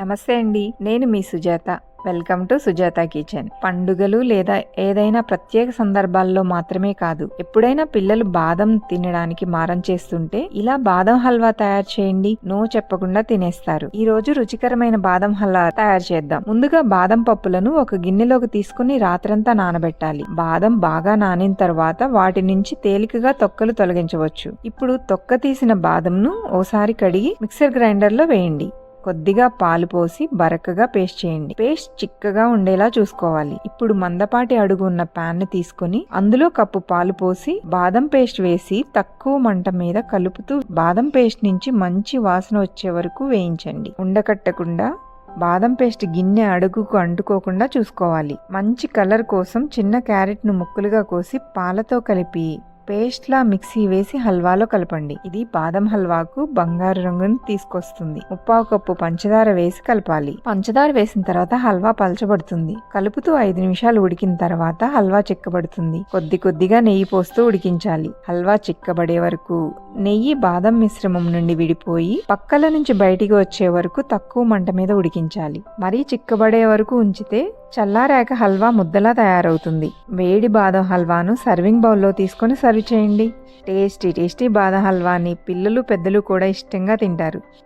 నమస్తే అండి నేను మీ Sujatha. Welcome to Sujatha kitchen. పండుగలు లేదా ఏదైనా ప్రత్యేక సందర్భాల్లో మాత్రమే కాదు ఎప్పుడైనా పిల్లలు బాదం తినడానికి మారం చేస్తుంటే ఇలా బాదం హల్వా తయారు చేయండి నో చెప్పకుండా తినేస్తారు. ఈ రోజు రుచికరమైన బాదం హల్వా తయారు చేద్దాం. ముందుగా బాదం పప్పులను ఒక గిన్నెలోకి తీసుకుని రాత్రంతా నానబెట్టాలి. బాదం బాగా నానిన తర్వాత వాటి నుంచి తేలికగా తొక్కలు తొలగించవచ్చు. ఇప్పుడు తొక్క తీసిన బాదంను ఓసారి కడిగి మిక్సర్ గ్రైండర్లో వేయండి. కొద్దిగా పాలు పోసి బరకగా పేస్ట్ చేయండి. పేస్ట్ చిక్కగా ఉండేలా చూసుకోవాలి. ఇప్పుడు మందపాటి అడుగు ఉన్న ప్యాన్ని తీసుకుని అందులో కప్పు పాలు పోసి బాదం పేస్ట్ వేసి తక్కువ మంట మీద కలుపుతూ బాదం పేస్ట్ నుంచి మంచి వాసన వచ్చే వరకు వేయించండి. ఉండకట్టకుండా బాదం పేస్ట్ గిన్నె అడుగుకు అంటుకోకుండా చూసుకోవాలి. మంచి కలర్ కోసం చిన్న క్యారెట్ను ముక్కలుగా కోసి పాలతో కలిపి పేస్ట్లా మిక్సీ వేసి హల్వాలో కలపండి. ఇది బాదం హల్వాకు బంగారు రంగును తీసుకొస్తుంది. ముప్పావు కప్పు పంచదార వేసి కలపాలి. పంచదార వేసిన తర్వాత హల్వా పలచబడుతుంది. కలుపుతూ ఐదు నిమిషాలు ఉడికిన తర్వాత హల్వా చిక్కబడుతుంది. కొద్ది కొద్దిగా నెయ్యి పోస్తూ ఉడికించాలి. హల్వా చిక్కబడే వరకు నెయ్యి బాదం మిశ్రమం నుండి విడిపోయి పక్కల నుంచి బయటికి వచ్చే వరకు తక్కువ మంట మీద ఉడికించాలి. మరీ చిక్కబడే వరకు ఉంచితే చల్లారాక హల్వా ముద్దలా తయారవుతుంది. వేడి బాదం హల్వాను సర్వింగ్ బౌల్లో తీసుకొని సర్వ్ చేయండి. టేస్టీ టేస్టీ బాదం హల్వాని పిల్లలు పెద్దలు కూడా ఇష్టంగా తింటారు.